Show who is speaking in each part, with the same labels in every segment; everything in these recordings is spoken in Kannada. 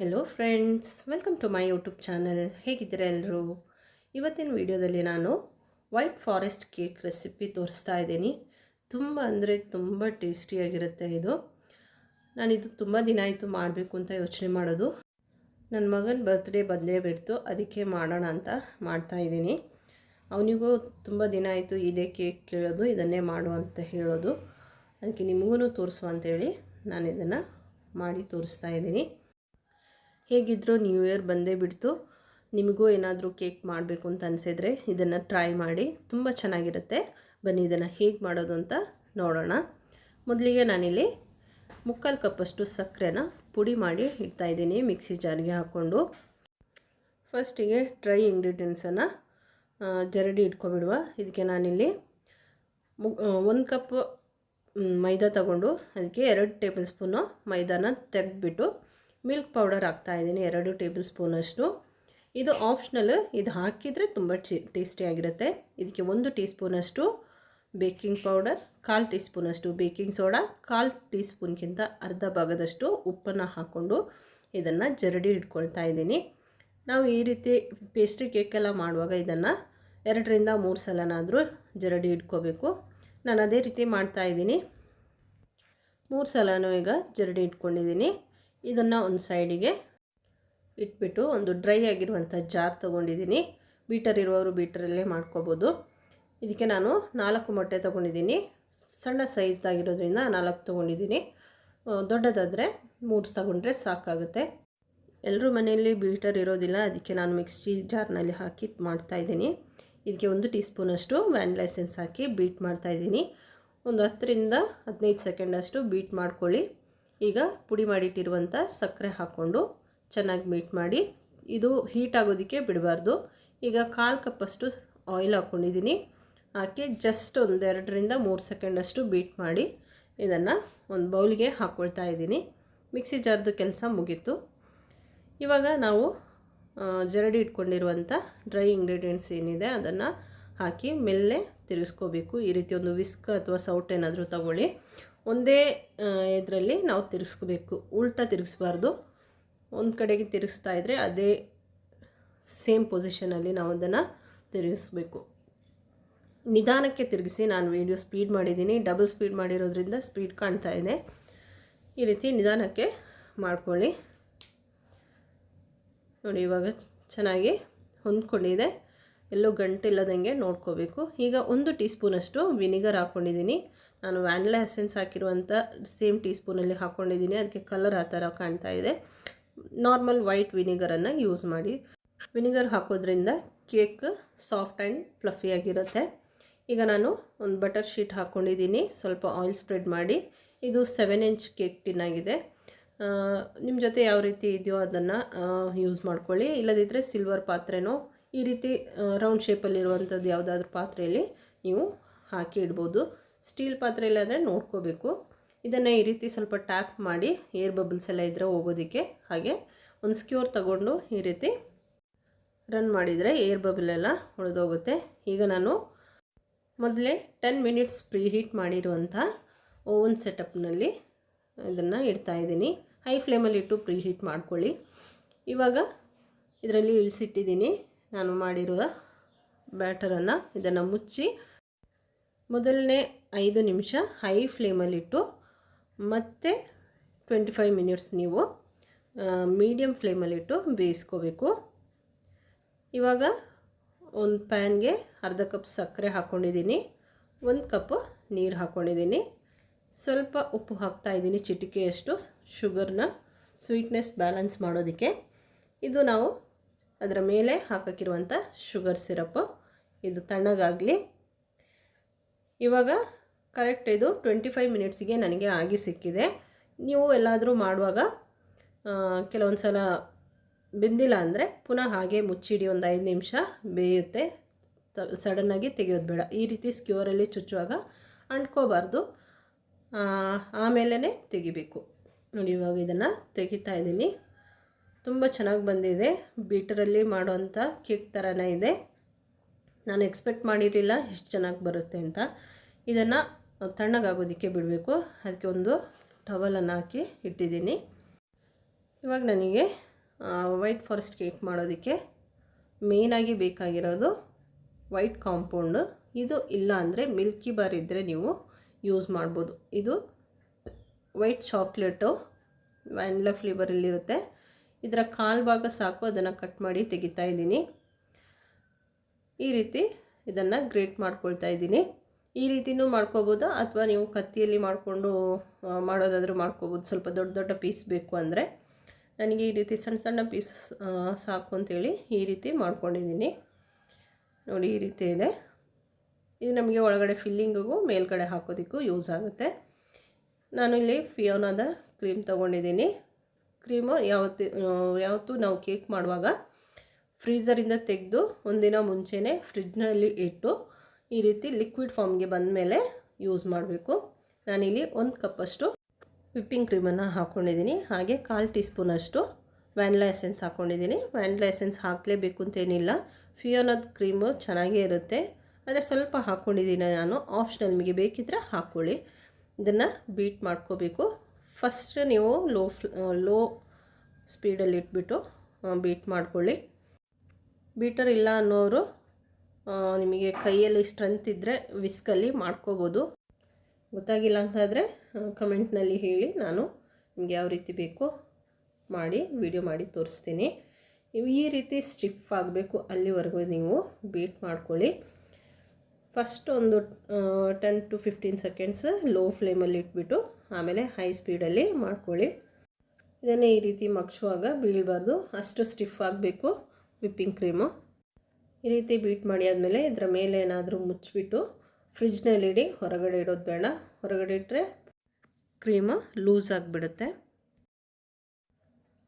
Speaker 1: Hello friends welcome to my YouTube channel ಹೇಗಿದ್ದೀರಾ ಎಲ್ಲರೂ ಇವತ್ತಿನ ವಿಡಿಯೋದಲ್ಲಿ ನಾನು ವೈಟ್ ಫಾರೆಸ್ಟ್ ಕೇಕ್ ರೆಸಿಪಿ ತೋರಿಸ್ತಾ ಇದ್ದೀನಿ. ತುಂಬ ಅಂದರೆ ತುಂಬ ಟೇಸ್ಟಿಯಾಗಿರುತ್ತೆ ಇದು. ನಾನಿದು ತುಂಬ ದಿನ ಆಯಿತು ಮಾಡಬೇಕು ಅಂತ ಯೋಚನೆ ಮಾಡೋದು. ನನ್ನ ಮಗನ ಬರ್ತ್ಡೇ ಬಂದೇ ಬಿಡ್ತು. ಅದಕ್ಕೆ ಮಾಡೋಣ ಅಂತ ಮಾಡ್ತಾ ಇದ್ದೀನಿ. ಅವನಿಗೂ ತುಂಬ ದಿನ ಆಯಿತು ಇದೇ ಕೇಕ್ ಕೇಳೋದು, ಇದನ್ನೇ ಮಾಡು ಅಂತ ಹೇಳೋದು. ಅದಕ್ಕೆ ನಿಮಗೂ ತೋರಿಸು ಅಂತೇಳಿ ನಾನು ಇದನ್ನು ಮಾಡಿ ತೋರಿಸ್ತಾ ಇದ್ದೀನಿ. ಹೇಗಿದ್ದರೂ ನ್ಯೂ ಇಯರ್ ಬಂದೇ ಬಿಡ್ತು. ನಿಮಗೂ ಏನಾದರೂ ಕೇಕ್ ಮಾಡಬೇಕು ಅಂತ ಅನಿಸಿದರೆ ಇದನ್ನು ಟ್ರೈ ಮಾಡಿ. ತುಂಬ ಚೆನ್ನಾಗಿರುತ್ತೆ. ಬನ್ನಿ ಇದನ್ನು ಹೇಗೆ ಮಾಡೋದು ಅಂತ ನೋಡೋಣ. ಮೊದಲಿಗೆ ನಾನಿಲ್ಲಿ ಮುಕ್ಕಾಲು ಕಪ್ಪಷ್ಟು ಸಕ್ಕರೆನ ಪುಡಿ ಮಾಡಿ ಇಡ್ತಾಯಿದ್ದೀನಿ ಮಿಕ್ಸಿ ಜಾರಿಗೆ ಹಾಕ್ಕೊಂಡು. ಫಸ್ಟಿಗೆ ಡ್ರೈ ಇಂಗ್ರೀಡಿಯೆಂಟ್ಸನ್ನು ಜರಡಿ ಇಟ್ಕೊಬಿಡುವ. ಇದಕ್ಕೆ ನಾನಿಲ್ಲಿ ಮು ಒಂದು ಕಪ್ ಮೈದಾ ತಗೊಂಡು, ಅದಕ್ಕೆ ಎರಡು ಟೇಬಲ್ ಸ್ಪೂನು ಮೈದಾನ ತೆಗೆದ್ಬಿಟ್ಟು ಮಿಲ್ಕ್ ಪೌಡರ್ ಹಾಕ್ತಾಯಿದ್ದೀನಿ ಎರಡು ಟೇಬಲ್ ಸ್ಪೂನಷ್ಟು ಇದು ಆಪ್ಷನಲ್ ಇದು ಹಾಕಿದರೆ ತುಂಬ ಚಿ ಟೇಸ್ಟಿಯಾಗಿರುತ್ತೆ ಇದಕ್ಕೆ ಒಂದು ಟೀ ಸ್ಪೂನಷ್ಟು ಬೇಕಿಂಗ್ ಪೌಡರ್, ಕಾಲು ಟೀ ಸ್ಪೂನಷ್ಟು ಬೇಕಿಂಗ್ ಸೋಡಾ, ಕಾಲು ಟೀ ಸ್ಪೂನ್ಗಿಂತ ಅರ್ಧ ಭಾಗದಷ್ಟು ಉಪ್ಪನ್ನು ಹಾಕ್ಕೊಂಡು ಇದನ್ನು ಜರಡಿ ಇಟ್ಕೊಳ್ತಾ ಇದ್ದೀನಿ. ನಾವು ಈ ರೀತಿ ಪೇಸ್ಟ್ರಿ ಕೇಕೆಲ್ಲ ಮಾಡುವಾಗ ಇದನ್ನು ಎರಡರಿಂದ ಮೂರು ಸಲನಾದರೂ ಜರಡಿ ಇಟ್ಕೋಬೇಕು. ನಾನು ಅದೇ ರೀತಿ ಮಾಡ್ತಾಯಿದ್ದೀನಿ ಮೂರು ಸಲನೂ ಈಗ ಜರಡಿ ಇಟ್ಕೊಂಡಿದ್ದೀನಿ. ಇದನ್ನು ಒಂದು ಸೈಡಿಗೆ ಇಟ್ಬಿಟ್ಟು ಒಂದು ಡ್ರೈ ಆಗಿರುವಂಥ ಜಾರ್ ತೊಗೊಂಡಿದ್ದೀನಿ. ಬೀಟರ್ ಇರುವವರು ಬೀಟರಲ್ಲೇ ಮಾಡ್ಕೋಬೋದು. ಇದಕ್ಕೆ ನಾನು ನಾಲ್ಕು ಮೊಟ್ಟೆ ತೊಗೊಂಡಿದ್ದೀನಿ. ಸಣ್ಣ ಸೈಜ್ದಾಗಿರೋದ್ರಿಂದ ನಾಲ್ಕು ತೊಗೊಂಡಿದ್ದೀನಿ. ದೊಡ್ಡದಾದರೆ ಮೂರು ತಗೊಂಡ್ರೆ ಸಾಕಾಗುತ್ತೆ. ಎಲ್ಲರೂ ಮನೆಯಲ್ಲಿ ಬೀಟರ್ ಇರೋದಿಲ್ಲ. ಅದಕ್ಕೆ ನಾನು ಮಿಕ್ಸಿ ಜಾರ್ನಲ್ಲಿ ಹಾಕಿ ಮಾಡ್ತಾಯಿದ್ದೀನಿ ಇದಕ್ಕೆ ಒಂದು ಟೀ ಸ್ಪೂನಷ್ಟು ವ್ಯಾನಿಲಾ ಎಸೆನ್ಸ್ ಹಾಕಿ ಬೀಟ್ ಮಾಡ್ತಾಯಿದ್ದೀನಿ ಒಂದು ಹತ್ತರಿಂದ ಹದಿನೈದು ಸೆಕೆಂಡಷ್ಟು ಬೀಟ್ ಮಾಡ್ಕೊಳ್ಳಿ. ಈಗ ಪುಡಿ ಮಾಡಿಟ್ಟಿರುವಂಥ ಸಕ್ಕರೆ ಹಾಕ್ಕೊಂಡು ಚೆನ್ನಾಗಿ ಮೀಟ್ ಮಾಡಿ, ಇದು ಹೀಟ್ ಆಗೋದಕ್ಕೆ ಬಿಡಬಾರ್ದು. ಈಗ ಕಾಲು ಕಪ್ಪಷ್ಟು ಆಯಿಲ್ ಹಾಕ್ಕೊಂಡಿದ್ದೀನಿ ಹಾಕಿ ಜಸ್ಟ್ ಒಂದೆರಡರಿಂದ ಮೂರು ಸೆಕೆಂಡಷ್ಟು ಬೀಟ್ ಮಾಡಿ ಇದನ್ನು ಒಂದು ಬೌಲಿಗೆ ಹಾಕ್ಕೊಳ್ತಾ ಇದ್ದೀನಿ. ಮಿಕ್ಸಿ ಜಾರ್ದು ಕೆಲಸ ಮುಗೀತು. ಇವಾಗ ನಾವು ಜರಡಿ ಇಟ್ಕೊಂಡಿರುವಂಥ ಡ್ರೈ ಇಂಗ್ರೀಡಿಯೆಂಟ್ಸ್ ಏನಿದೆ ಅದನ್ನು ಹಾಕಿ, ಮೆಲ್ಲೆ ತಿರುಗಿಸ್ಕೋಬೇಕು. ಈ ರೀತಿ ಒಂದು ವಿಸ್ಕ್ ಅಥವಾ ಸೌಟ್ ಏನಾದರೂ ತಗೊಳ್ಳಿ. ಒಂದೇ ಇದರಲ್ಲಿ ನಾವು ತಿರುಗಿಸ್ಕೋಬೇಕು ಉಲ್ಟಾ ತಿರುಗಿಸ್ಬಾರ್ದು. ಒಂದು ಕಡೆಗೆ ತಿರುಗಿಸ್ತಾ ಇದ್ದರೆ ಅದೇ ಸೇಮ್ ಪೊಸಿಷನಲ್ಲಿ ನಾವು ಅದನ್ನು ತಿರುಗಿಸ್ಬೇಕು. ನಿಧಾನಕ್ಕೆ ತಿರುಗಿಸಿ ನಾನು ವೀಡಿಯೋ ಸ್ಪೀಡ್ ಮಾಡಿದ್ದೀನಿ. ಡಬಲ್ ಸ್ಪೀಡ್ ಮಾಡಿರೋದ್ರಿಂದ ಸ್ಪೀಡ್ ಕಾಣ್ತಾ ಇದೆ. ಈ ರೀತಿ ನಿಧಾನಕ್ಕೆ ಮಾಡ್ಕೊಳ್ಳಿ. ನೋಡಿ, ಇವಾಗ ಚೆನ್ನಾಗಿ ಹೊಂದ್ಕೊಂಡಿದೆ. ಎಲ್ಲೂ ಗಂಟಿಲ್ಲದಂಗೆ ನೋಡ್ಕೋಬೇಕು. ಈಗ ಒಂದು ಟೀ ಸ್ಪೂನಷ್ಟು ವಿನಿಗರ್ ಹಾಕ್ಕೊಂಡಿದ್ದೀನಿ. ನಾನು ವ್ಯಾನಿಲಾ ಎಸೆನ್ಸ್ ಹಾಕಿರುವಂಥ ಸೇಮ್ ಟೀ ಸ್ಪೂನಲ್ಲಿ ಹಾಕ್ಕೊಂಡಿದ್ದೀನಿ. ಅದಕ್ಕೆ ಕಲರ್ ಆ ಥರ ಕಾಣ್ತಾ ಇದೆ. ನಾರ್ಮಲ್ ವೈಟ್ ವಿನಿಗರನ್ನು ಯೂಸ್ ಮಾಡಿ. ವಿನಿಗರ್ ಹಾಕೋದ್ರಿಂದ ಕೇಕ್ ಸಾಫ್ಟ್ ಆ್ಯಂಡ್ ಫ್ಲಫಿಯಾಗಿರುತ್ತೆ ಈಗ ನಾನು ಒಂದು ಬಟರ್ ಶೀಟ್ ಹಾಕ್ಕೊಂಡಿದ್ದೀನಿ. ಸ್ವಲ್ಪ ಆಯಿಲ್ ಸ್ಪ್ರೆಡ್ ಮಾಡಿ. ಇದು ಸೆವೆನ್ ಇಂಚ್ ಕೇಕ್ ಟಿನ್ ಆಗಿದೆ. ನಿಮ್ಮ ಜೊತೆ ಯಾವ ರೀತಿ ಇದೆಯೋ ಅದನ್ನು ಯೂಸ್ ಮಾಡ್ಕೊಳ್ಳಿ. ಇಲ್ಲದಿದ್ದರೆ ಸಿಲ್ವರ್ ಪಾತ್ರೆನೋ ಈ ರೀತಿ ರೌಂಡ್ ಶೇಪಲ್ಲಿರುವಂಥದ್ದು ಯಾವುದಾದ್ರೂ ಪಾತ್ರೆಯಲ್ಲಿ ನೀವು ಹಾಕಿ ಇಡ್ಬೋದು. ಸ್ಟೀಲ್ ಪಾತ್ರೆಯಲ್ಲಾದರೆ ನೋಡ್ಕೋಬೇಕು. ಇದನ್ನು ಈ ರೀತಿ ಸ್ವಲ್ಪ ಟ್ಯಾಪ್ ಮಾಡಿ ಏರ್ ಬಬಲ್ಸ್ ಎಲ್ಲ ಇದ್ದರೆ ಹೋಗೋದಕ್ಕೆ ಹಾಗೆ ಒಂದು ಸ್ಕ್ಯೂರ್ ತಗೊಂಡು ಈ ರೀತಿ ರನ್ ಮಾಡಿದರೆ ಏರ್ ಬಬಲ್ ಎಲ್ಲ ಉಳಿದೋಗುತ್ತೆ. ಈಗ ನಾನು ಮೊದಲೇ ಟೆನ್ ಮಿನಿಟ್ಸ್ ಪ್ರೀ ಹೀಟ್ ಮಾಡಿರುವಂಥ ಓವನ್ ಸೆಟಪ್ನಲ್ಲಿ ಇದನ್ನು ಇಡ್ತಾ ಇದ್ದೀನಿ. ಹೈ ಫ್ಲೇಮಲ್ಲಿ ಇಟ್ಟು ಪ್ರೀ ಹೀಟ್ ಮಾಡ್ಕೊಳ್ಳಿ. ಇವಾಗ ಇದರಲ್ಲಿ ಇಳಿಸಿಟ್ಟಿದ್ದೀನಿ. ನಾನು ಮಾಡಿರುವ ಬ್ಯಾಟರನ್ನು ಇದನ್ನು ಮುಚ್ಚಿ ಮೊದಲನೇ ಐದು ನಿಮಿಷ ಹೈ ಫ್ಲೇಮಲ್ಲಿಟ್ಟು ಮತ್ತೆ ಟ್ವೆಂಟಿ ಫೈವ್ ಮಿನಿಟ್ಸ್ ನೀವು ಮೀಡಿಯಮ್ ಫ್ಲೇಮಲ್ಲಿಟ್ಟು ಬೇಯಿಸ್ಕೋಬೇಕು. ಇವಾಗ ಒಂದು ಪ್ಯಾನ್ಗೆ ಅರ್ಧ ಕಪ್ ಸಕ್ಕರೆ ಹಾಕ್ಕೊಂಡಿದ್ದೀನಿ, ಒಂದು ಕಪ್ ನೀರು ಹಾಕ್ಕೊಂಡಿದ್ದೀನಿ. ಸ್ವಲ್ಪ ಉಪ್ಪು ಹಾಕ್ತಾಯಿದ್ದೀನಿ ಚಿಟಿಕೆಯಷ್ಟು, ಶುಗರ್ನ ಸ್ವೀಟ್ನೆಸ್ ಬ್ಯಾಲೆನ್ಸ್ ಮಾಡೋದಕ್ಕೆ. ಇದು ನಾವು ಅದರ ಮೇಲೆ ಹಾಕಕ್ಕಿರುವಂಥ ಶುಗರ್ ಸಿರಪ್ಪು ಇದು ತಣ್ಣಗಾಗಲಿ. ಇವಾಗ ಕರೆಕ್ಟ್ ಇದು ಟ್ವೆಂಟಿ ಫೈವ್ ಮಿನಿಟ್ಸಿಗೆ ನನಗೆ ಆಗಿ ಸಿಕ್ಕಿದೆ. ನೀವು ಎಲ್ಲಾದರೂ ಮಾಡುವಾಗ ಕೆಲವೊಂದು ಸಲ ಬೆಂದಿಲ್ಲ ಅಂದರೆ ಪುನಃ ಹಾಗೆ ಮುಚ್ಚಿಡಿ, ಒಂದು ಐದು ನಿಮಿಷ ಬೇಯುತ್ತೆ. ಸಡನ್ನಾಗಿ ತೆಗೆಯೋದು ಬೇಡ. ಈ ರೀತಿ ಸ್ಕ್ಯೂರಲ್ಲಿ ಚುಚ್ಚುವಾಗ ಅಂಟ್ಕೋಬಾರ್ದು. ಆಮೇಲೆ ತೆಗಿಬೇಕು. ನೋಡಿ, ಇವಾಗ ಇದನ್ನು ತೆಗಿತಾ ಇದ್ದೀನಿ. ತುಂಬ ಚೆನ್ನಾಗಿ ಬಂದಿದೆ. ಬೀಟರಲ್ಲಿ ಮಾಡುವಂಥ ಕೇಕ್ ಥರನೇ ಇದೆ. ನಾನು ಎಕ್ಸ್ಪೆಕ್ಟ್ ಮಾಡಿರಲಿಲ್ಲ ಎಷ್ಟು ಚೆನ್ನಾಗಿ ಬರುತ್ತೆ ಅಂತ. ಇದನ್ನು ತಣ್ಣಗಾಗೋದಕ್ಕೆ ಬಿಡಬೇಕು. ಅದಕ್ಕೆ ಒಂದು ಟವಲನ್ನು ಹಾಕಿ ಇಟ್ಟಿದ್ದೀನಿ. ಇವಾಗ ನನಗೆ ವೈಟ್ ಫಾರೆಸ್ಟ್ ಕೇಕ್ ಮಾಡೋದಕ್ಕೆ ಮೇಯ್ನಾಗಿ ಬೇಕಾಗಿರೋದು ವೈಟ್ ಕಾಂಪೌಂಡು ಇದು ಇಲ್ಲ ಅಂದರೆ ಮಿಲ್ಕಿ ಬಾರ್ ಇದ್ದರೆ ನೀವು ಯೂಸ್ ಮಾಡ್ಬೋದು. ಇದು ವೈಟ್ ಚಾಕ್ಲೇಟು ವ್ಯಾನ್ಲ ಫ್ಲೇವರಲ್ಲಿರುತ್ತೆ ಇದರ ಕಾಲು ಭಾಗ ಸಾಕು, ಅದನ್ನು ಕಟ್ ಮಾಡಿ ತೆಗಿತಾ ಇದ್ದೀನಿ. ಈ ರೀತಿ ಇದನ್ನು ಗ್ರೇಟ್ ಮಾಡ್ಕೊಳ್ತಾ ಇದ್ದೀನಿ. ಈ ರೀತಿನೂ ಮಾಡ್ಕೋಬೋದು? ಅಥವಾ ನೀವು ಕತ್ತಿಯಲ್ಲಿ ಮಾಡಿಕೊಂಡು ಮಾಡೋದಾದರೂ ಮಾಡ್ಕೋಬೋದು. ಸ್ವಲ್ಪ ದೊಡ್ಡ ದೊಡ್ಡ ಪೀಸ್ ಬೇಕು ಅಂದರೆ. ನನಗೆ ಈ ರೀತಿ ಸಣ್ಣ ಸಣ್ಣ ಪೀಸ್ ಸಾಕು ಅಂತೇಳಿ ಈ ರೀತಿ ಮಾಡ್ಕೊಂಡಿದ್ದೀನಿ. ನೋಡಿ, ಈ ರೀತಿ ಇದೆ. ಇದು ನಮಗೆ ಒಳಗಡೆ ಫಿಲ್ಲಿಂಗಿಗೂ ಮೇಲ್ಗಡೆ ಹಾಕೋದಕ್ಕೂ ಯೂಸ್ ಆಗುತ್ತೆ. ನಾನು ಇಲ್ಲಿ ಫಿಯೋನಾದ ಕ್ರೀಮ್ ತೊಗೊಂಡಿದ್ದೀನಿ. ಕ್ರೀಮು ಯಾವತ್ತು ಯಾವತ್ತೂ ನಾವು ಕೇಕ್ ಮಾಡುವಾಗ ಫ್ರೀಝರಿಂದ ತೆಗೆದು ಒಂದಿನ ಮುಂಚೆನೇ ಫ್ರಿಡ್ಜ್ನಲ್ಲಿ ಇಟ್ಟು ಈ ರೀತಿ ಲಿಕ್ವಿಡ್ ಫಾರ್ಮ್ಗೆ ಬಂದ ಮೇಲೆ ಯೂಸ್ ಮಾಡಬೇಕು. ನಾನಿಲ್ಲಿ ಒಂದು ಕಪ್ಪಷ್ಟು ವಿಪ್ಪಿಂಗ್ ಕ್ರೀಮನ್ನು ಹಾಕ್ಕೊಂಡಿದ್ದೀನಿ ಹಾಗೆ ಕಾಲು ಟೀ ಸ್ಪೂನಷ್ಟು ವ್ಯಾನಿಲಾ ಎಸೆನ್ಸ್ ಹಾಕ್ಕೊಂಡಿದ್ದೀನಿ ವ್ಯಾನಿಲಾ ಎಸೆನ್ಸ್ ಹಾಕಲೇಬೇಕು ಅಂತೇನಿಲ್ಲ. ಫಿಯೋನದ ಕ್ರೀಮು ಚೆನ್ನಾಗೇ ಇರುತ್ತೆ. ಆದರೆ ಸ್ವಲ್ಪ ಹಾಕ್ಕೊಂಡಿದ್ದೀನಿ ನಾನು. ಆಪ್ಷನಲ್ ನಿಮಗೆ ಬೇಕಿದ್ದರೆ ಹಾಕ್ಕೊಳ್ಳಿ. ಇದನ್ನು ಬೀಟ್ ಮಾಡ್ಕೋಬೇಕು. ಫಸ್ಟ್ ನೀವು ಲೋ ಲೋ ಸ್ಪೀಡಲ್ಲಿ ಇಟ್ಬಿಟ್ಟು ಬೀಟ್ ಮಾಡ್ಕೊಳ್ಳಿ. ಬೀಟರ್ ಇಲ್ಲ ಅನ್ನೋರು ನಿಮಗೆ ಕೈಯಲ್ಲಿ ಸ್ಟ್ರೆಂತ್ ಇದ್ದರೆ ವಿಸ್ಕಲ್ಲಿ ಮಾಡ್ಕೋಬೋದು. ಗೊತ್ತಾಗಿಲ್ಲ ಅಂತಾದರೆ ಕಮೆಂಟ್ನಲ್ಲಿ ಹೇಳಿ ನಾನು ನಿಮಗೆ ಯಾವ ರೀತಿ ಬೇಕು ಮಾಡಿ ವಿಡಿಯೋ ಮಾಡಿ ತೋರಿಸ್ತೀನಿ. ಈ ರೀತಿ ಸ್ಟಿಫ್ ಆಗಬೇಕು ಅಲ್ಲಿವರೆಗೂ ನೀವು ಬೀಟ್ ಮಾಡ್ಕೊಳ್ಳಿ. ಫಸ್ಟ್ ಒಂದು ten to fifteen seconds low ಫ್ಲೇಮಲ್ಲಿ ಇಟ್ಬಿಟ್ಟು ಆಮೇಲೆ ಹೈ ಸ್ಪೀಡಲ್ಲಿ ಮಾಡ್ಕೊಳ್ಳಿ. ಇದನ್ನು ಈ ರೀತಿ ಮಗ್ಸುವಾಗ ಬೀಳಬಾರ್ದು. ಅಷ್ಟು ಸ್ಟಿಫ್ ಆಗಬೇಕು ವಿಪ್ಪಿಂಗ್ ಕ್ರೀಮು ಈ ರೀತಿ ಬೀಟ್ ಮಾಡಿ ಆದಮೇಲೆ ಇದರ ಮೇಲೆ ಏನಾದರೂ ಮುಚ್ಚಿಬಿಟ್ಟು ಫ್ರಿಜ್ನಲ್ಲಿಡಿ ಹೊರಗಡೆ ಇಡೋದು ಬೇಡ. ಹೊರಗಡೆ ಇಟ್ಟರೆ ಕ್ರೀಮು ಲೂಸ್ ಆಗಿಬಿಡುತ್ತೆ.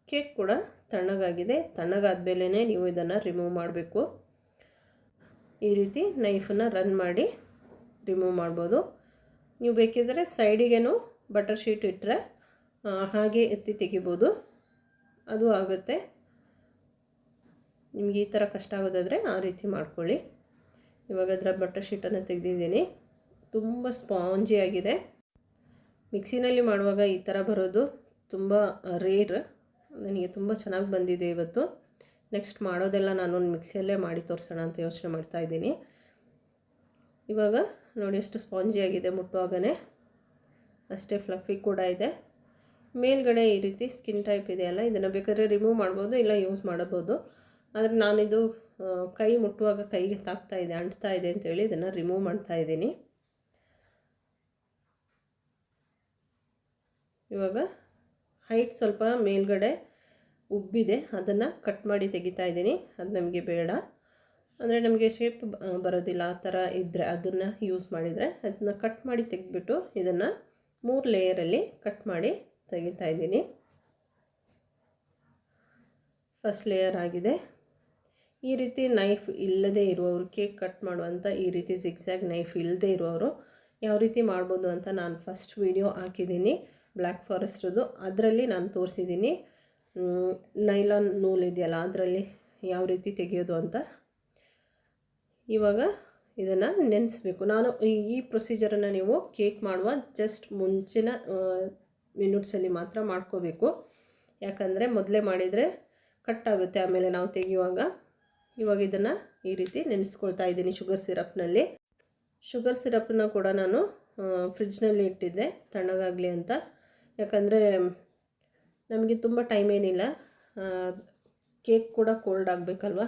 Speaker 1: ಕೇಕ್ ಕೂಡ ತಣ್ಣಗಾಗಿದೆ. ತಣ್ಣಗಾದ ನೀವು ಇದನ್ನು ರಿಮೂವ್ ಮಾಡಬೇಕು. ಈ ರೀತಿ ನೈಫನ್ನು ರನ್ ಮಾಡಿ ರಿಮೂವ್ ಮಾಡ್ಬೋದು. ನೀವು ಬೇಕಿದ್ದರೆ ಸೈಡಿಗೇನು ಬಟರ್ ಶೀಟ್ ಇಟ್ಟರೆ ಹಾಗೆ ಎತ್ತಿ ತೆಗಿಬೋದು. ಅದು ಆಗುತ್ತೆ. ನಿಮಗೆ ಈ ಥರ ಕಷ್ಟ ಆಗೋದಾದರೆ ಆ ರೀತಿ ಮಾಡ್ಕೊಳ್ಳಿ. ಇವಾಗ ಅದರ ಬಟರ್ ಶೀಟನ್ನು ತೆಗೆದಿದ್ದೀನಿ. ತುಂಬ ಸ್ಪಾಂಜಿ ಆಗಿದೆ. ಮಿಕ್ಸಿನಲ್ಲಿ ಮಾಡುವಾಗ ಈ ಥರ ಬರೋದು ತುಂಬ ರೇರ್ ನನಗೆ ತುಂಬ ಚೆನ್ನಾಗಿ ಬಂದಿದೆ ಇವತ್ತು. ನೆಕ್ಸ್ಟ್ ಮಾಡೋದೆಲ್ಲ ನಾನು ಮಿಕ್ಸಿಯಲ್ಲೇ ಮಾಡಿ ತೋರಿಸೋಣ ಅಂತ ಯೋಚನೆ ಮಾಡ್ತಾ ಇದ್ದೀನಿ. ಇವಾಗ ನೋಡಿ ಎಷ್ಟು ಸ್ಪಾಂಜಿ ಆಗಿದೆ ಮುಟ್ಟುವಾಗನೇ ಅಷ್ಟೇ ಫ್ಲಫಿ ಕೂಡ ಇದೆ. ಮೇಲ್ಗಡೆ ಈ ರೀತಿ ಸ್ಕಿನ್ ಟೈಪ್ ಇದೆಯಲ್ಲ ಇದನ್ನು ಬೇಕಾದ್ರೆ ರಿಮೂವ್ ಮಾಡ್ಬೋದು ಇಲ್ಲ ಯೂಸ್ ಮಾಡಬಹುದು ಆದರೆ ನಾನಿದು ಕೈ ಮುಟ್ಟುವಾಗ ಕೈಗೆ ತಾಕ್ತಾ ಇದೆ, ಅಂಟ್ತಾ ಇದೆ ಅಂತೇಳಿ ಇದನ್ನು ರಿಮೂವ್ ಮಾಡ್ತಾ ಇದ್ದೀನಿ. ಇವಾಗ ಹೈಟ್ ಸ್ವಲ್ಪ ಮೇಲ್ಗಡೆ ಉಬ್ಬಿದೆ, ಅದನ್ನು ಕಟ್ ಮಾಡಿ ತೆಗಿತಾ ಇದ್ದೀನಿ. ಅದು ನಮಗೆ ಬೇಡ. ಅಂದರೆ ನಮಗೆ ಶೇಪ್ ಬರೋದಿಲ್ಲ, ಆ ಥರ ಇದ್ದರೆ ಅದನ್ನು ಯೂಸ್ ಮಾಡಿದರೆ ಅದನ್ನ ಕಟ್ ಮಾಡಿ ತೆಗೆದ್ಬಿಟ್ಟು ಇದನ್ನು ಮೂರು ಲೇಯರಲ್ಲಿ ಕಟ್ ಮಾಡಿ ತೆಗಿತಾ ಇದ್ದೀನಿ. ಫಸ್ಟ್ ಲೇಯರ್ ಆಗಿದೆ. ಈ ರೀತಿ ನೈಫ್ ಇಲ್ಲದೇ ಇರುವವರು ಕೇಕ್ ಕಟ್ ಮಾಡುವಂಥ ಈ ರೀತಿ ಸಿಕ್ಸಾಗ್ ನೈಫ್ ಇಲ್ಲದೆ ಇರುವವರು ಯಾವ ರೀತಿ ಮಾಡ್ಬೋದು ಅಂತ ನಾನು ಫಸ್ಟ್ ವಿಡಿಯೋ ಹಾಕಿದ್ದೀನಿ. ಬ್ಲ್ಯಾಕ್ ಫಾರೆಸ್ಟ್ದು ಅದರಲ್ಲಿ ನಾನು ತೋರಿಸಿದ್ದೀನಿ. ನೈಲಾನ್ ನೂಲ್ ಇದೆಯಲ್ಲ, ಅದರಲ್ಲಿ ಯಾವ ರೀತಿ ತೆಗೆಯೋದು ಅಂತ ಇವಾಗ ಇದನ್ನು ನೆನೆಸ್ಬೇಕು. ನಾನು ಈ ಪ್ರೊಸೀಜರನ್ನು ನೀವು ಕೇಕ್ ಮಾಡುವ ಜಸ್ಟ್ ಮುಂಚಿನ ಮಿನಿಟ್ಸಲ್ಲಿ ಮಾತ್ರ ಮಾಡ್ಕೋಬೇಕು. ಯಾಕಂದರೆ ಮೊದಲೇ ಮಾಡಿದರೆ ಕಟ್ಟಾಗುತ್ತೆ ಆಮೇಲೆ ನಾವು ತೆಗೆಯುವಾಗ. ಇವಾಗ ಇದನ್ನು ಈ ರೀತಿ ನೆನೆಸ್ಕೊಳ್ತಾ ಇದ್ದೀನಿ ಶುಗರ್ ಸಿರಪ್ನಲ್ಲಿ ಶುಗರ್ ಸಿರಪ್ನ ಕೂಡ ನಾನು ಫ್ರಿಜ್ನಲ್ಲಿ ಇಟ್ಟಿದ್ದೆ, ತಣ್ಣಗಾಗಲಿ ಅಂತ. ಯಾಕಂದರೆ ನಮಗೆ ತುಂಬ ಟೈಮ್ ಏನಿಲ್ಲ. ಕೇಕ್ ಕೂಡ ಕೋಲ್ಡ್ ಆಗಬೇಕಲ್ವ?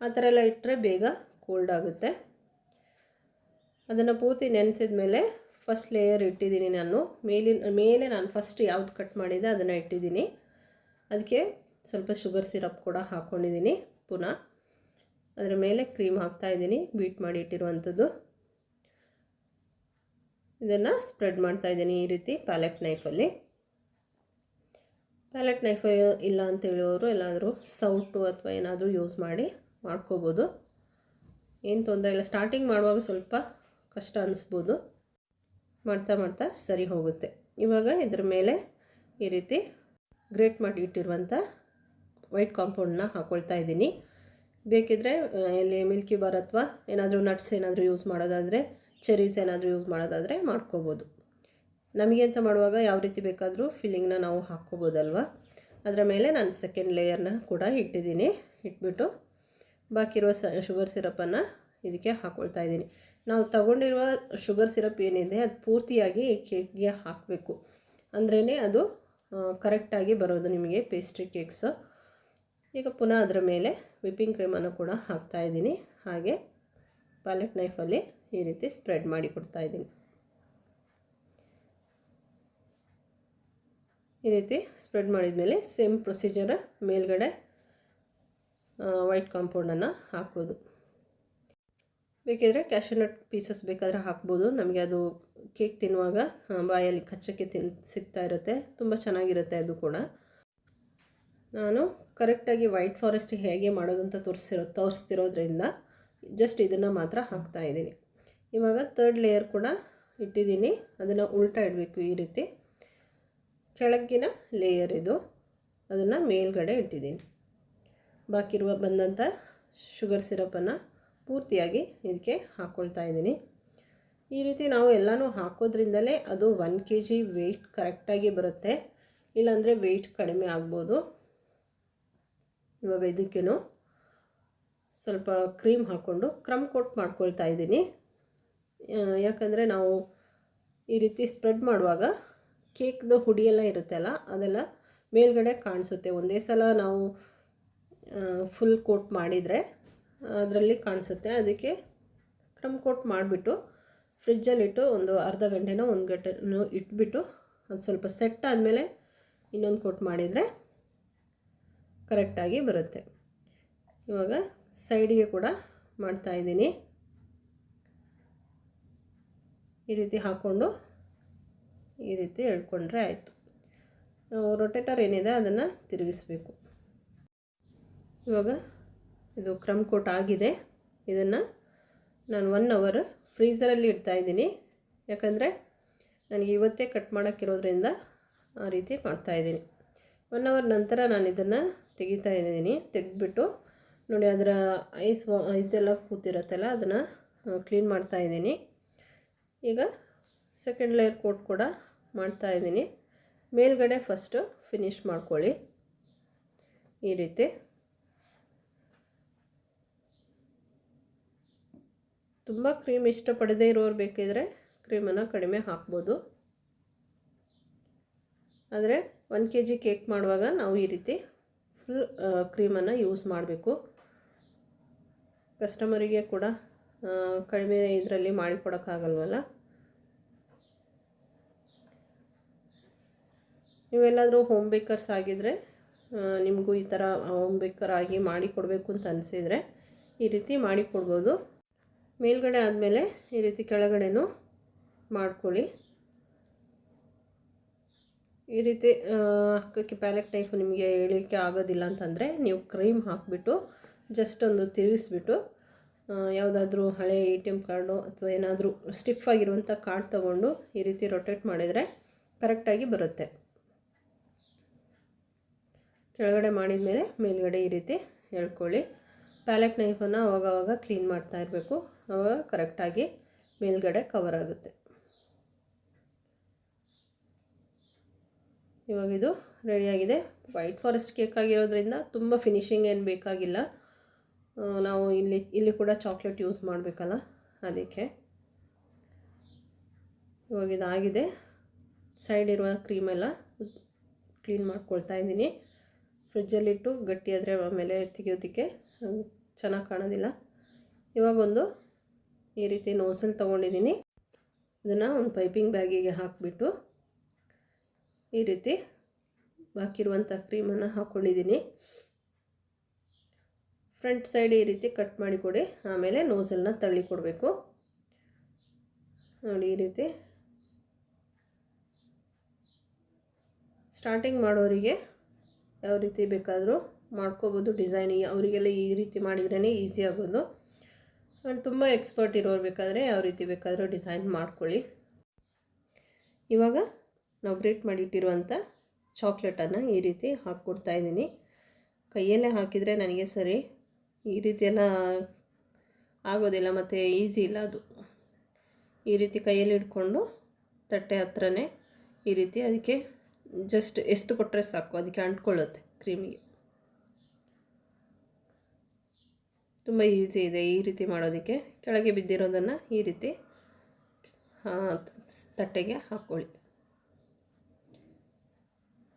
Speaker 1: ಆ ಥರ ಎಲ್ಲ ಇಟ್ಟರೆ ಬೇಗ ಕೋಲ್ಡ್ ಆಗುತ್ತೆ. ಅದನ್ನು ಪೂರ್ತಿ ನೆನೆಸಿದ ಮೇಲೆ ಫಸ್ಟ್ ಲೇಯರ್ ಇಟ್ಟಿದ್ದೀನಿ ನಾನು. ಮೇಲಿನ, ಮೇಲೆ ನಾನು ಫಸ್ಟ್ ಯಾವ್ದು ಕಟ್ ಮಾಡಿದೆ ಅದನ್ನು ಇಟ್ಟಿದ್ದೀನಿ. ಅದಕ್ಕೆ ಸ್ವಲ್ಪ ಶುಗರ್ ಸಿರಪ್ ಕೂಡ ಹಾಕ್ಕೊಂಡಿದ್ದೀನಿ ಪುನಃ. ಅದರ ಮೇಲೆ ಕ್ರೀಮ್ ಹಾಕ್ತಾಯಿದ್ದೀನಿ ಬೀಟ್ ಮಾಡಿ ಇಟ್ಟಿರುವಂಥದ್ದು. ಇದನ್ನು ಸ್ಪ್ರೆಡ್ ಮಾಡ್ತಾಯಿದ್ದೀನಿ ಈ ರೀತಿ ಪ್ಯಾಲೆಟ್ ನೈಫಲ್ಲಿ ಪ್ಯಾಲೆಟ್ ನೈಫ್ ಇಲ್ಲ ಅಂತ ಹೇಳೋರು ಎಲ್ಲಾದರೂ ಸೌಟು ಅಥವಾ ಏನಾದರೂ ಯೂಸ್ ಮಾಡಿ ಮಾಡ್ಕೋಬೋದು. ಏನು ತೊಂದರೆ ಇಲ್ಲ. ಸ್ಟಾರ್ಟಿಂಗ್ ಮಾಡುವಾಗ ಸ್ವಲ್ಪ ಕಷ್ಟ ಅನ್ನಿಸ್ಬೋದು ಮಾಡ್ತಾ ಮಾಡ್ತಾ ಸರಿ ಹೋಗುತ್ತೆ. ಇವಾಗ ಇದ್ರ ಮೇಲೆ ಈ ರೀತಿ ಗ್ರೇಟ್ ಮಾಡಿ ಇಟ್ಟಿರುವಂಥ ವೈಟ್ ಕಾಂಪೌಂಡನ್ನ ಹಾಕ್ಕೊಳ್ತಾ ಇದ್ದೀನಿ. ಬೇಕಿದ್ದರೆ ಇಲ್ಲಿ ಮಿಲ್ಕಿ ಬಾರ್ ಅಥವಾ ಏನಾದರೂ ನಟ್ಸ್ ಏನಾದರೂ ಯೂಸ್ ಮಾಡೋದಾದರೆ ಚೆರೀಸ್ ಏನಾದರೂ ಯೂಸ್ ಮಾಡೋದಾದರೆ ಮಾಡ್ಕೋಬೋದು. ನಮಗೆ ಅಂತ ಮಾಡುವಾಗ ಯಾವ ರೀತಿ ಬೇಕಾದರೂ ಫಿಲ್ಲಿಂಗ್ನ ನಾವು ಹಾಕ್ಕೋಬೋದಲ್ವ? ಅದರ ಮೇಲೆ ನಾನು ಸೆಕೆಂಡ್ ಲೇಯರ್ನ ಕೂಡ ಇಟ್ಟಿದ್ದೀನಿ. ಇಟ್ಬಿಟ್ಟು ಬಾಕಿರುವ ಸ ಶುಗರ್ ಸಿರಪನ್ನು ಇದಕ್ಕೆ ಹಾಕ್ಕೊಳ್ತಾ ಇದ್ದೀನಿ. ನಾವು ತಗೊಂಡಿರುವ ಶುಗರ್ ಸಿರಪ್ ಏನಿದೆ ಅದು ಪೂರ್ತಿಯಾಗಿ ಕೇಕ್ಗೆ ಹಾಕಬೇಕು. ಅಂದ್ರೇ ಅದು ಕರೆಕ್ಟಾಗಿ ಬರೋದು ನಿಮಗೆ ಪೇಸ್ಟ್ರಿ ಕೇಕ್ಸು ಈಗ ಪುನಃ ಅದರ ಮೇಲೆ ವಿಪ್ಪಿಂಗ್ ಕ್ರೀಮನ್ನು ಕೂಡ ಹಾಕ್ತಾ ಇದ್ದೀನಿ. ಹಾಗೆ ಪ್ಯಾಲೆಟ್ ನೈಫಲ್ಲಿ ಈ ರೀತಿ ಸ್ಪ್ರೆಡ್ ಮಾಡಿ ಕೊಡ್ತಾ ಈ ರೀತಿ ಸ್ಪ್ರೆಡ್ ಮಾಡಿದ ಮೇಲೆ ಸೇಮ್ ಪ್ರೊಸೀಜರ ಮೇಲ್ಗಡೆ ವೈಟ್ ಕಾಂಪೌಂಡನ್ನು ಹಾಕೋದು ಬೇಕಿದ್ರೆ ಕ್ಯಾಶ್ಯೂನಟ್ ಪೀಸಸ್ ಬೇಕಾದರೆ ಹಾಕ್ಬೋದು. ನಮಗೆ ಅದು ಕೇಕ್ ತಿನ್ನುವಾಗ ಬಾಯಲ್ಲಿ ಕಚ್ಚಕ್ಕೆ ತಿನ್, ಸಿಗ್ತಾ ಇರುತ್ತೆ. ತುಂಬ ಚೆನ್ನಾಗಿರುತ್ತೆ ಅದು ಕೂಡ. ನಾನು ಕರೆಕ್ಟಾಗಿ ವೈಟ್ ಫಾರೆಸ್ಟ್ ಹೇಗೆ ಮಾಡೋದು ಅಂತ ತೋರಿಸಿರೋ, ತೋರಿಸ್ತಿರೋದ್ರಿಂದ ಜಸ್ಟ್ ಇದನ್ನು ಮಾತ್ರ ಹಾಕ್ತಾ ಇದ್ದೀನಿ. ಇವಾಗ ತರ್ಡ್ ಲೇಯರ್ ಕೂಡ ಇಟ್ಟಿದ್ದೀನಿ. ಅದನ್ನು ಉಲ್ಟಾ ಇಡಬೇಕು ಈ ರೀತಿ. ಕೆಳಗಿನ ಲೇಯರ್ ಇದು. ಅದನ್ನು ಮೇಲ್ಗಡೆ ಇಟ್ಟಿದ್ದೀನಿ. ಬಾಕಿರುವ ಬಂದಂಥ ಶುಗರ್ ಸಿರಪನ್ನು ಪೂರ್ತಿಯಾಗಿ ಇದಕ್ಕೆ ಹಾಕ್ಕೊಳ್ತಾ ಇದ್ದೀನಿ. ಈ ರೀತಿ ನಾವು ಎಲ್ಲನೂ ಹಾಕೋದ್ರಿಂದಲೇ ಅದು ಒನ್ ಕೆ ಜಿ ವೆಯ್ಟ್ ಕರೆಕ್ಟಾಗಿ ಬರುತ್ತೆ. ಇಲ್ಲಾಂದರೆ ವೆಯ್ಟ್ ಕಡಿಮೆ ಆಗ್ಬೋದು. ಇವಾಗ ಇದಕ್ಕೇನು ಸ್ವಲ್ಪ ಕ್ರೀಮ್ ಹಾಕ್ಕೊಂಡು ಕ್ರಮ್ ಕೋಟ್ ಮಾಡ್ಕೊಳ್ತಾ ಇದ್ದೀನಿ. ಯಾಕಂದರೆ ನಾವು ಈ ರೀತಿ ಸ್ಪ್ರೆಡ್ ಮಾಡುವಾಗ ಕೇಕ್ದು ಹುಡಿಯೆಲ್ಲ ಇರುತ್ತಲ್ಲ ಅದೆಲ್ಲ ಮೇಲ್ಗಡೆ ಕಾಣಿಸುತ್ತೆ. ಒಂದೇ ಸಲ ನಾವು ಫುಲ್ ಕೋಟ್ ಮಾಡಿದರೆ ಅದರಲ್ಲಿ ಕಾಣಿಸುತ್ತೆ. ಅದಕ್ಕೆ ಕ್ರಮ್ ಕೋಟ್ ಮಾಡಿಬಿಟ್ಟು ಫ್ರಿಜ್ಜಲ್ಲಿಟ್ಟು ಒಂದು ಅರ್ಧ ಗಂಟೆನೋ ಒಂದು ಗಂಟೆನೋ ಇಟ್ಬಿಟ್ಟು ಅದು ಸ್ವಲ್ಪ ಸೆಟ್ ಆದಮೇಲೆ ಇನ್ನೊಂದು ಕೋಟ್ ಮಾಡಿದರೆ ಕರೆಕ್ಟಾಗಿ ಬರುತ್ತೆ. ಇವಾಗ ಸೈಡಿಗೆ ಕೂಡ ಮಾಡ್ತಾಯಿದ್ದೀನಿ ಈ ರೀತಿ ಹಾಕ್ಕೊಂಡು ಈ ರೀತಿ ಎಳ್ಕೊಂಡ್ರೆ ಆಯಿತು. ರೊಟೇಟರ್ ಏನಿದೆ ಅದನ್ನು ತಿರುಗಿಸ್ಬೇಕು. ಇವಾಗ ಇದು ಕ್ರಮ್ ಕೋಟ್ ಆಗಿದೆ. ಇದನ್ನು ನಾನು ಒನ್ ಅವರ್ ಫ್ರೀಸರಲ್ಲಿ ಇಡ್ತಾಯಿದ್ದೀನಿ ಯಾಕಂದರೆ ನನಗೆ ಇವತ್ತೇ ಕಟ್ ಮಾಡೋಕ್ಕಿರೋದ್ರಿಂದ ಆ ರೀತಿ ಮಾಡ್ತಾಯಿದ್ದೀನಿ ಒನ್ ಅವರ್ ನಂತರ ನಾನು ಇದನ್ನು ತೆಗಿತಾ ಇದ್ದೀನಿ. ತೆಗೆದ್ಬಿಟ್ಟು ನೋಡಿ ಅದರ ಐಸ್ ಇದೆಲ್ಲ ಕೂತಿರುತ್ತಲ್ಲ, ಅದನ್ನು ಕ್ಲೀನ್ ಮಾಡ್ತಾ ಇದ್ದೀನಿ. ಈಗ ಸೆಕೆಂಡ್ ಲೇಯರ್ ಕೋಟ್ ಕೂಡ ಮಾಡ್ತಾ ಇದ್ದೀನಿ. ಮೇಲ್ಗಡೆ ಫಸ್ಟು ಫಿನಿಶ್ ಮಾಡ್ಕೊಳ್ಳಿ. ಈ ರೀತಿ. ತುಂಬ ಕ್ರೀಮ್ ಇಷ್ಟಪಡದೇ ಇರೋರು ಬೇಕಿದ್ರೆ ಕ್ರೀಮನ್ನು ಕಡಿಮೆ ಹಾಕ್ಬೋದು. ಆದರೆ ಒಂದು ಕೆ ಜಿ ಕೇಕ್ ಮಾಡುವಾಗ ನಾವು ಈ ರೀತಿ ಫುಲ್ ಕ್ರೀಮನ್ನು ಯೂಸ್ ಮಾಡಬೇಕು. ಕಸ್ಟಮರಿಗೆ ಕೂಡ ಕಡಿಮೆ ಇದರಲ್ಲಿ ಮಾಡಿಕೊಡೋಕ್ಕಾಗಲ್ವಲ್ಲ? ನೀವೆಲ್ಲಾದರೂ ಹೋಮ್ ಬೇಕರ್ಸ್ ಆಗಿದ್ದರೆ ನಿಮಗೂ ಈ ಥರ ಹೋಮ್ ಬೇಕರ್ ಆಗಿ ಮಾಡಿಕೊಡಬೇಕು ಅಂತ ಅನಿಸಿದರೆ ಈ ರೀತಿ ಮಾಡಿಕೊಡ್ಬೋದು. ಮೇಲ್ಗಡೆ ಆದಮೇಲೆ ಈ ರೀತಿ ಕೆಳಗಡೆನೂ ಮಾಡ್ಕೊಳ್ಳಿ. ಈ ರೀತಿ ಹಾಕೋಕ್ಕೆ ಪ್ಯಾಲೆಟ್ ಟೈಪ್ ನಿಮಗೆ ಹೇಳಲಿಕ್ಕೆ ಆಗೋದಿಲ್ಲ ಅಂತಂದರೆ ನೀವು ಕ್ರೀಮ್ ಹಾಕಿಬಿಟ್ಟು ಜಸ್ಟ್ ಒಂದು ತಿರುಗಿಸ್ಬಿಟ್ಟು ಯಾವುದಾದ್ರೂ ಹಳೆ ಎ ಟಿ ಎಂ ಕಾರ್ಡು ಅಥವಾ ಏನಾದರೂ ಸ್ಟಿಫ್ ಆಗಿರುವಂಥ ಕಾರ್ಡ್ ತೊಗೊಂಡು ಈ ರೀತಿ ರೊಟೇಟ್ ಮಾಡಿದರೆ ಕರೆಕ್ಟಾಗಿ ಬರುತ್ತೆ. ಕೆಳಗಡೆ ಮಾಡಿದ ಮೇಲೆ ಮೇಲ್ಗಡೆ ಈ ರೀತಿ ಎಳ್ಕೊಳ್ಳಿ. ಪ್ಯಾಲೆಟ್ ನೈಫನ್ನು ಅವಾಗವಾಗ ಕ್ಲೀನ್ ಮಾಡ್ತಾ ಇರಬೇಕು. ಅವಾಗ ಕರೆಕ್ಟಾಗಿ ಮೇಲುಗಡೆ ಕವರ್ ಆಗುತ್ತೆ. ಇವಾಗ ಇದು ರೆಡಿಯಾಗಿದೆ ವೈಟ್ ಫಾರೆಸ್ಟ್ ಕೇಕ್ ಆಗಿರೋದ್ರಿಂದ ತುಂಬ ಫಿನಿಷಿಂಗ್ ಏನು ಬೇಕಾಗಿಲ್ಲ. ನಾವು ಇಲ್ಲಿ ಇಲ್ಲಿ ಕೂಡ ಚಾಕ್ಲೇಟ್ ಯೂಸ್ ಮಾಡಬೇಕಲ್ಲ ಅದಕ್ಕೆ. ಇವಾಗ ಇದಾಗಿದೆ. ಸೈಡ್ ಇರುವ ಕ್ರೀಮೆಲ್ಲ ಕ್ಲೀನ್ ಮಾಡ್ಕೊಳ್ತಾ ಇದ್ದೀನಿ. ಫ್ರಿಜ್ಜಲ್ಲಿಟ್ಟು ಗಟ್ಟಿಯಾದರೆ ಆಮೇಲೆ ತೆಗಿಯೋದಕ್ಕೆ ಚೆನ್ನಾಗಿ ಕಾಣೋದಿಲ್ಲ. ಇವಾಗೊಂದು ಈ ರೀತಿ ನೋಸಲ್ ತೊಗೊಂಡಿದ್ದೀನಿ. ಇದನ್ನು ಒಂದು ಪೈಪಿಂಗ್ ಬ್ಯಾಗಿಗೆ ಹಾಕಿಬಿಟ್ಟು ಈ ರೀತಿ ಬಾಕಿರುವಂಥ ಕ್ರೀಮನ್ನು ಹಾಕ್ಕೊಂಡಿದ್ದೀನಿ ಫ್ರಂಟ್ ಸೈಡ್ ಈ ರೀತಿ ಕಟ್ ಮಾಡಿ ಕೊಡಿ ಆಮೇಲೆ ನೋಸಲ್ನ ತಳ್ಳಿ ಕೊಡಬೇಕು ನೋಡಿ ಈ ರೀತಿ. ಸ್ಟಾರ್ಟಿಂಗ್ ಮಾಡೋರಿಗೆ ಯಾವ ರೀತಿ ಬೇಕಾದರೂ ಮಾಡ್ಕೋಬೋದು ಡಿಸೈನ್. ಅವರಿಗೆಲ್ಲ ಈ ರೀತಿ ಮಾಡಿದ್ರೇ ಈಸಿ ಆಗೋದು. ಆ್ಯಂಡ್ ತುಂಬ ಎಕ್ಸ್ಪರ್ಟ್ ಇರೋರು ಬೇಕಾದರೆ ಯಾವ ರೀತಿ ಬೇಕಾದರೂ ಡಿಸೈನ್ ಮಾಡ್ಕೊಳ್ಳಿ. ಇವಾಗ ನಾವು ಗ್ರೇಟ್ ಮಾಡಿಟ್ಟಿರುವಂಥ ಚಾಕ್ಲೇಟನ್ನು ಈ ರೀತಿ ಹಾಕ್ಕೊಡ್ತಾ ಇದ್ದೀನಿ. ಕೈಯಲ್ಲೇ ಹಾಕಿದರೆ ನನಗೆ ಸರಿ. ಈ ರೀತಿಯೆಲ್ಲ ಆಗೋದಿಲ್ಲ ಮತ್ತು ಈಸಿ ಇಲ್ಲ ಅದು. ಈ ರೀತಿ ಕೈಯಲ್ಲಿ ಇಟ್ಕೊಂಡು ತಟ್ಟೆ ಹತ್ರನೇ ಈ ರೀತಿ ಅದಕ್ಕೆ ಜಸ್ಟ್ ಎಷ್ಟು ಕೊಟ್ಟರೆ ಸಾಕು, ಅದಕ್ಕೆ ಅಂಟ್ಕೊಳ್ಳುತ್ತೆ ಕ್ರೀಮಿಗೆ. ತುಂಬ ಈಸಿ ಇದೆ ಈ ರೀತಿ ಮಾಡೋದಕ್ಕೆ. ಕೆಳಗೆ ಬಿದ್ದಿರೋದನ್ನು ಈ ರೀತಿ ತಟ್ಟೆಗೆ ಹಾಕ್ಕೊಳ್ಳಿ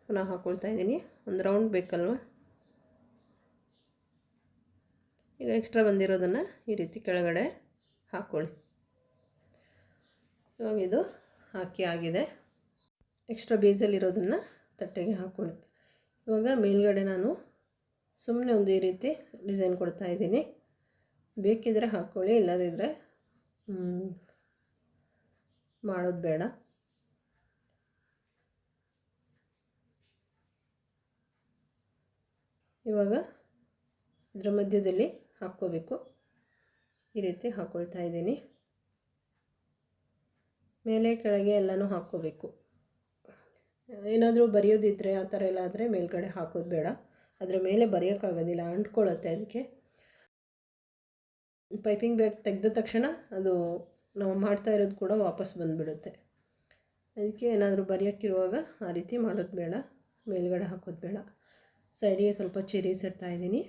Speaker 1: ಪುನಃ ಹಾಕ್ಕೊಳ್ತಾ ಇದ್ದೀನಿ. ಒಂದು ರೌಂಡ್ ಬೇಕಲ್ವ? ಈಗ ಎಕ್ಸ್ಟ್ರಾ ಬಂದಿರೋದನ್ನು ಈ ರೀತಿ ಕೆಳಗಡೆ ಹಾಕ್ಕೊಳ್ಳಿ ಇವಾಗ ಇದು ಹಾಕಿ ಆಗಿದೆ. ಎಕ್ಸ್ಟ್ರಾ ಬೇಸಲ್ಲಿರೋದನ್ನು ತಟ್ಟೆಗೆ ಹಾಕ್ಕೊಳ್ಳಿ. ಇವಾಗ ಮೇಲ್ಗಡೆ ನಾನು ಸುಮ್ಮನೆ ಒಂದು ಈ ರೀತಿ ಡಿಸೈನ್ ಕೊಡ್ತಾ ಇದ್ದೀನಿ. ಬೇಕಿದ್ದರೆ ಹಾಕ್ಕೊಳ್ಳಿ ಇಲ್ಲದಿದ್ದರೆ ಮಾಡೋದು ಬೇಡ. ಇವಾಗ ಇದರ ಮಧ್ಯದಲ್ಲಿ ಹಾಕ್ಕೋಬೇಕು. ಈ ರೀತಿ ಹಾಕ್ಕೊಳ್ತಾ ಇದ್ದೀನಿ. ಮೇಲೆ, ಕೆಳಗೆ ಎಲ್ಲನೂ ಹಾಕ್ಕೋಬೇಕು. ಏನಾದರೂ ಬರೆಯೋದಿದ್ದರೆ ಆ ಥರ ಎಲ್ಲ ಆದರೆ ಮೇಲ್ಗಡೆ ಹಾಕೋದು ಬೇಡ. ಅದರ ಮೇಲೆ ಬರೆಯೋಕ್ಕಾಗೋದಿಲ್ಲ ಅಂಟ್ಕೊಳ್ಳುತ್ತೆ ಅದಕ್ಕೆ. ಪೈಪಿಂಗ್ ಬ್ಯಾಗ್ ತೆಗೆದ ತಕ್ಷಣ ಅದು ನಾವು ಮಾಡ್ತಾ ಇರೋದು ಕೂಡ ವಾಪಸ್ ಬಂದುಬಿಡುತ್ತೆ. ಅದಕ್ಕೆ ಏನಾದರೂ ಬರೆಯೋಕ್ಕಿರುವಾಗ ಆ ರೀತಿ ಮಾಡೋದು ಬೇಡ, ಮೇಲ್ಗಡೆ ಹಾಕೋದು ಬೇಡ. ಸೈಡಿಗೆ ಸ್ವಲ್ಪ ಚೆರೀಸ್ ಇಡ್ತಾ ಇದ್ದೀನಿ.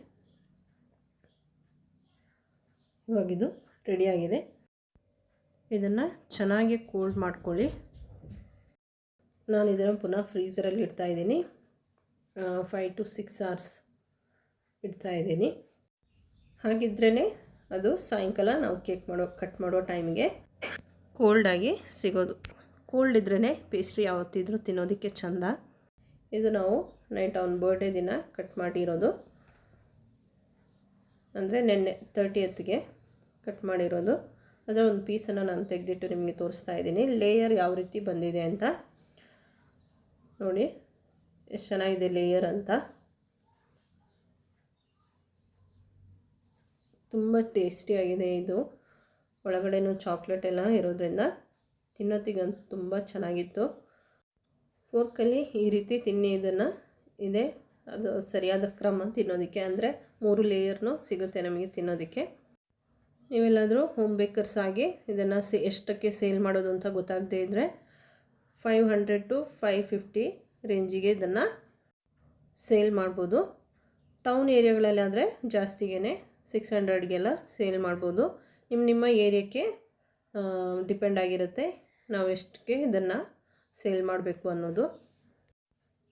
Speaker 1: ಇವಾಗಿದು ರೆಡಿಯಾಗಿದೆ ಇದನ್ನು ಚೆನ್ನಾಗಿ ಕೋಲ್ಡ್ ಮಾಡ್ಕೊಳ್ಳಿ. ನಾನು ಇದನ್ನು ಪುನಃ ಫ್ರೀಝರಲ್ಲಿ ಇಡ್ತಾ ಇದ್ದೀನಿ. ಫೈವ್ ಟು ಸಿಕ್ಸ್ ಅವರ್ಸ್ ಇಡ್ತಾ ಇದ್ದೀನಿ. ಹಾಗಿದ್ರೇ ಅದು ಸಾಯಂಕಾಲ ನಾವು ಕೇಕ್ ಮಾಡೋ ಕಟ್ ಮಾಡೋ ಟೈಮ್ಗೆ ಕೋಲ್ಡಾಗಿ ಸಿಗೋದು. ಕೋಲ್ಡ್ ಇದ್ರೇ ಪೇಸ್ಟ್ರಿ ಯಾವತ್ತಿದ್ರೂ ತಿನ್ನೋದಕ್ಕೆ ಚೆಂದ. ಇದು ನಾವು ನೈಟ್ ಅವನ ಬರ್ಡೇ ದಿನ ಕಟ್ ಮಾಡಿರೋದು. ಅಂದರೆ ನೆನ್ನೆ ತರ್ಟಿ ಎತ್ಗೆ ಕಟ್ ಮಾಡಿರೋದು. ಅದರ ಒಂದು ಪೀಸನ್ನು ನಾನು ತೆಗೆದಿಟ್ಟು ನಿಮಗೆ ತೋರಿಸ್ತಾ ಇದ್ದೀನಿ. ಲೇಯರ್ ಯಾವ ರೀತಿ ಬಂದಿದೆ ಅಂತ. ನೋಡಿ, ಎಷ್ಟು ಚೆನ್ನಾಗಿದೆ ಲೇಯರ್ ಅಂತ. ತುಂಬ ಟೇಸ್ಟಿಯಾಗಿದೆ ಇದು. ಒಳಗಡೆನೂ ಚಾಕ್ಲೇಟ್ ಎಲ್ಲ ಇರೋದ್ರಿಂದ ತಿನ್ನೋತಿಗಂತೂ ತುಂಬ ಚೆನ್ನಾಗಿತ್ತು. ಫೋರ್ಕಲ್ಲಿ ಈ ರೀತಿ ತಿನ್ನಿ ಇದನ್ನು. ಇದೆ, ಅದು ಸರಿಯಾದ ಕ್ರಮ ತಿನ್ನೋದಕ್ಕೆ, ಅಂದರೆ ಮೂರು ಲೇಯರ್ನೂ ಸಿಗುತ್ತೆ ನಮಗೆ ತಿನ್ನೋದಕ್ಕೆ. ನೀವೆಲ್ಲಾದರೂ ಹೋಮ್ ಬೇಕರ್ಸ್ ಆಗಿ ಇದನ್ನು ಸೇ, ಎಷ್ಟಕ್ಕೆ ಸೇಲ್ ಮಾಡೋದು ಅಂತ ಗೊತ್ತಾಗದೇ ಇದ್ದರೆ five hundred to five fifty ರೇಂಜಿಗೆ ಇದನ್ನು ಸೇಲ್ ಮಾಡ್ಬೋದು. ಟೌನ್ ಏರಿಯಾಗಳಲ್ಲಿ ಆದರೆ ಜಾಸ್ತಿಗೆ ಸಿಕ್ಸ್ ಹಂಡ್ರೆಡ್ಗೆಲ್ಲ ಸೇಲ್ ಮಾಡ್ಬೋದು. ನಿಮ್ಮ ನಿಮ್ಮ ಏರಿಯಾಕ್ಕೆ ಡಿಪೆಂಡ್ ಆಗಿರುತ್ತೆ ನಾವು ಎಷ್ಟಕ್ಕೆ ಇದನ್ನು ಸೇಲ್ ಮಾಡಬೇಕು ಅನ್ನೋದು.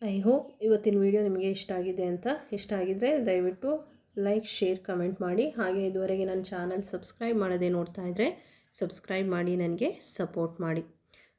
Speaker 1: ಐ ಹೋಪ್ ಇವತ್ತಿನ ವಿಡಿಯೋ ನಿಮಗೆ ಇಷ್ಟ ಆಗಿದೆ ಅಂತ ಇಷ್ಟ ಆಗಿದ್ದರೆ ದಯವಿಟ್ಟು ಲೈಕ್, ಶೇರ್, ಕಮೆಂಟ್ ಮಾಡಿ. ಹಾಗೆ ಇದುವರೆಗೆ ನನ್ನ ಚಾನಲ್ ಸಬ್ಸ್ಕ್ರೈಬ್ ಮಾಡೋದೇ ನೋಡ್ತಾ ಇದ್ದರೆ ಸಬ್ಸ್ಕ್ರೈಬ್ ಮಾಡಿ, ನನಗೆ ಸಪೋರ್ಟ್ ಮಾಡಿ.